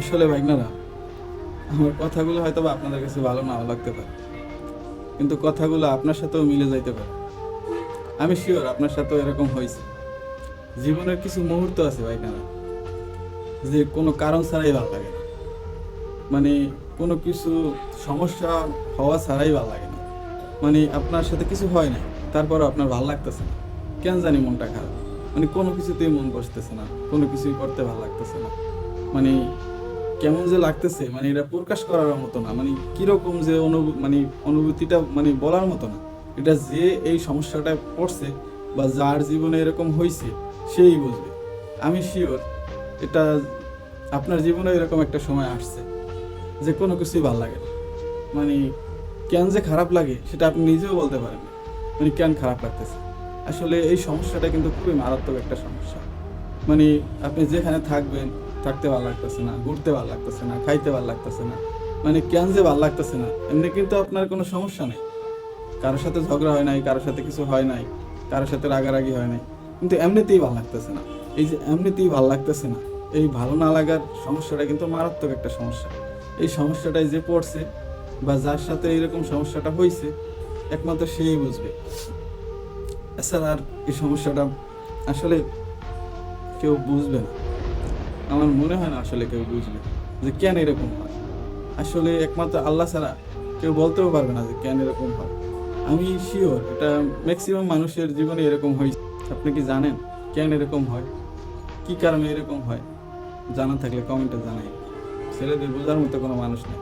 আসলে ভাইনারা, আমার কথাগুলো হয়তো বা আপনাদের কাছে ভালো নাও লাগতে পারে, কিন্তু কথাগুলো আপনার সাথেও মিলে যাইতে পারে। আমি শিওর আপনার সাথেও এরকম হয়েছে। জীবনের কিছু মুহূর্ত আছে ভাইনারা, যে কোনো কারণ ছাড়াই ভালো লাগে না। মানে কোনো কিছু সমস্যা হওয়া ছাড়াই ভালো লাগে না। মানে আপনার সাথে কিছু হয় না তারপরও আপনার ভালো লাগতেছে না। কেন জানি মনটা খারাপ। মানে কোনো কিছুতেই মন বসতেছে না, কোনো কিছুই করতে ভালো লাগতেছে না। মানে কেমন যে লাগতেছে মানে এটা প্রকাশ করার মতো না মানে কীরকম যে মানে অনুভূতিটা মানে বলার মতো না। এটা যে এই সমস্যাটা পড়ছে বা যার জীবনে এরকম হয়েছে সেই বুঝবে। আমি শিওর এটা আপনার জীবনে এরকম একটা সময় আসছে যে কোনো কিছুই ভালো লাগে না। মানে কেন যে খারাপ লাগে, সেটা আপনি নিজেও বলতে পারেন মানে কেন খারাপ লাগতেছে? আসলে এই সমস্যাটা কিন্তু খুবই মারাত্মক একটা সমস্যা। মানে আপনি যেখানে থাকবেন থাকতে ভালো লাগতেছে না, ঘুরতে ভালো লাগতেছে না, খাইতে ভালো লাগতেছে না মানে কেন যে ভালো লাগতেছে না? এমনি কিন্তু আপনার কোনো সমস্যা নেই। কারোর সাথে ঝগড়া হয় নাই, কারোর সাথে কিছু হয় নাই, কারোর সাথে রাগারাগি হয় নাই, কিন্তু এমনিতেই ভালো লাগতেছে না। এই যে এমনিতেই ভালো লাগতেছে না, এই ভালো না লাগার সমস্যাটা কিন্তু মারাত্মক একটা সমস্যা। এই সমস্যাটায় যে পড়ছে বা যার সাথে এরকম সমস্যাটা হয়েছে একমাত্র সেই বুঝবে। এছাড়া আর এই সমস্যাটা আসলে কেউ বুঝবে না। আমার মনে হয় না আসলে কেউ বুঝবে যে কেন এরকম হয়। আসলে একমাত্র আল্লাহ ছাড়া কেউ বলতেও পারবে না যে কেন এরকম হয়। আমি শিওর এটা ম্যাক্সিমাম মানুষের জীবনে এরকম হয়েছে। আপনি কি জানেন কেন এরকম হয়? কি কারণে এরকম হয়? জানা থাকলে কমেন্টে জানাই। ছেলেদের বোঝার মতো কোনো মানুষ নেই